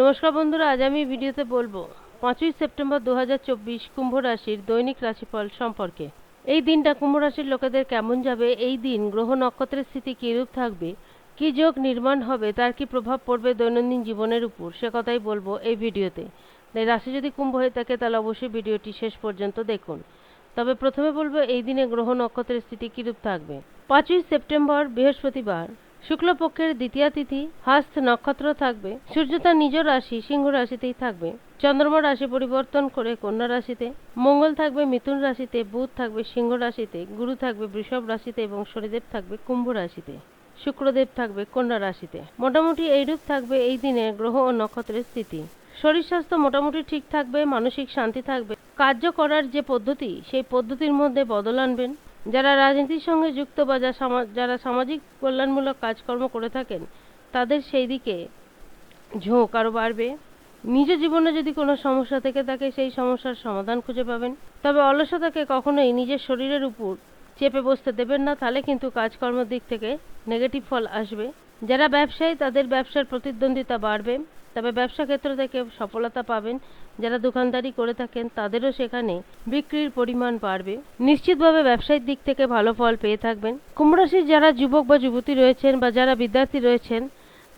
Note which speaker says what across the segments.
Speaker 1: নমস্কার বন্ধুরা, আজ আমি ভিডিওতে বলব, পাঁচই সেপ্টেম্বর দু হাজার চব্বিশ কুম্ভ রাশির দৈনিক রাশিফল সম্পর্কে। এই দিনটা কুম্ভ রাশির লোকেদের কেমন যাবে? এই দিন গ্রহ নক্ষত্রের স্থিতি কীরূপ থাকবে? কি যোগ নির্মাণ হবে? তার কি প্রভাব পড়বে দৈনন্দিন জীবনের উপর? সে কথাই বলব এই ভিডিওতে। তাই রাশি যদি কুম্ভ হয়ে থাকে, তাহলে অবশ্যই ভিডিওটি শেষ পর্যন্ত দেখুন। তবে প্রথমে বলব, এই দিনে গ্রহ নক্ষত্রের স্থিতি কীরূপ থাকবে? পাঁচই সেপ্টেম্বর বৃহস্পতিবার শুক্লপক্ষের দ্বিতীয়া তিথি, হাস্ত নক্ষত্র থাকবে। সূর্য তার নিজ রাশি, সিংহ রাশিতেই থাকবে। চন্দ্রমা রাশি পরিবর্তন করে কন্যা রাশিতে। মঙ্গল থাকবে মিথুন রাশিতে, বুধ থাকবে সিংহ রাশিতে, গুরু থাকবে বৃষভ রাশিতে এবং শনিদেব থাকবে কুম্ভ রাশিতে। শুক্রদেব থাকবে কন্যা রাশিতে। মোটামুটি এইরূপ থাকবে এই দিনে গ্রহ ও নক্ষত্রের স্থিতি। শরীর স্বাস্থ্য মোটামুটি ঠিক থাকবে, মানসিক শান্তি থাকবে। কার্য করার যে পদ্ধতি, সেই পদ্ধতির মধ্যে বদল আনবেন। যারা রাজনীতির সঙ্গে যুক্ত বা যারা সামাজিক কল্যাণমূলক কাজকর্ম করে থাকেন, তাদের সেই দিকে ঝোঁক আরও বাড়বে। নিজ জীবনে যদি কোনো সমস্যা থেকে থাকে, সেই সমস্যার সমাধান খুঁজে পাবেন। তবে অলসতাকে কখনোই নিজের শরীরের উপর চেপে বসতে দেবেন না, তাহলে কিন্তু কাজকর্মের দিক থেকে নেগেটিভ ফল আসবে। যারা ব্যবসায়ী, তাদের ব্যবসার প্রতিদ্বন্দ্বিতা বাড়বে। তবে ব্যবসা ক্ষেত্র থেকে সফলতা পাবেন যারা দোকানদারি করে থাকেন, তাদেরও সেখানে বিক্রির পরিমাণ বাড়বে। নিশ্চিতভাবে ব্যবসায়িক দিক থেকে ভালো ফল পেয়ে থাকবেন। কুম্ভরাশির যারা যুবক বা যুবতী রয়েছেন বা যারা বিদ্যার্থী রয়েছেন,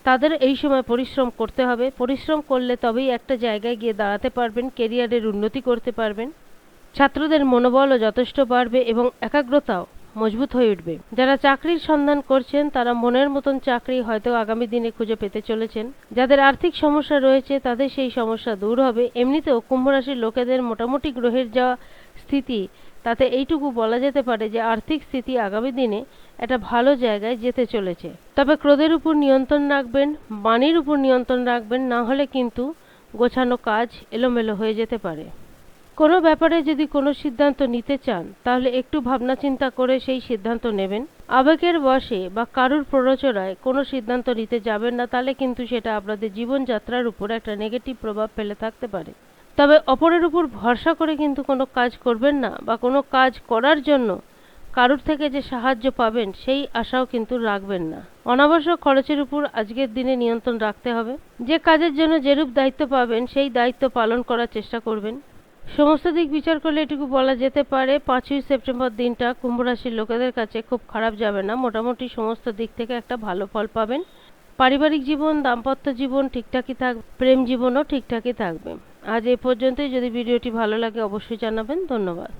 Speaker 1: তাদের এই সময় পরিশ্রম করতে হবে। পরিশ্রম করলে তবেই একটা জায়গায় গিয়ে দাঁড়াতে পারবেন কেরিয়ারের উন্নতি করতে পারবেন। ছাত্রদের মনোবলও যথেষ্ট বাড়বে এবং একাগ্রতাও মজবুত হয়ে উঠবে। যারা চাকরির সন্ধান করছেন, তারা মনের মতন চাকরি হয়তো আগামী দিনে খুঁজে পেতে চলেছেন। যাদের আর্থিক সমস্যা রয়েছে, তাদের সেই সমস্যা দূর হবে। এমনিতেও কুম্ভ রাশির লোকেদের মোটামুটি গ্রহের যা স্থিতি, তাতে এইটুকু বলা যেতে পারে যে আর্থিক স্থিতি আগামী দিনে একটা ভালো জায়গায় যেতে চলেছে। তবে ক্রোধের উপর নিয়ন্ত্রণ রাখবেন, বাণীর উপর নিয়ন্ত্রণ রাখবেন, না হলে কিন্তু গোছানো কাজ এলোমেলো হয়ে যেতে পারে। কোনো ব্যাপারে যদি কোনো সিদ্ধান্ত নিতে চান, তাহলে একটু ভাবনা চিন্তা করে সেই সিদ্ধান্ত নেবেন। আবেগের বশে বা কারুর প্ররোচনায় কোনো সিদ্ধান্ত নিতে যাবেন না, তাহলে কিন্তু সেটা আপনাদের জীবনযাত্রার উপর একটা নেগেটিভ প্রভাব ফেলে থাকতে পারে। তবে অপরের উপর ভরসা করে কিন্তু কোনো কাজ করবেন না বা কোনো কাজ করার জন্য কারুর থেকে যে সাহায্য পাবেন, সেই আশাও কিন্তু রাখবেন না। অনাবশ্যক খরচের উপর আজকের দিনে নিয়ন্ত্রণ রাখতে হবে। যে কাজের জন্য যেরূপ দায়িত্ব পাবেন, সেই দায়িত্ব পালন করার চেষ্টা করবেন। সমস্ত দিক বিচার করলে এটুকু বলা যেতে পারে, পাঁচই সেপ্টেম্বর দিনটা কুম্ভরাশির লোকেদের কাছে খুব খারাপ যাবে না। মোটামুটি সমস্ত দিক থেকে একটা ভালো ফল পাবেন। পারিবারিক জীবন, দাম্পত্য জীবন ঠিকঠাকই থাকবে, প্রেম জীবনও ঠিকঠাকই থাকবে। আজ এই পর্যন্তই। যদি ভিডিওটি ভালো লাগে অবশ্যই জানাবেন। ধন্যবাদ।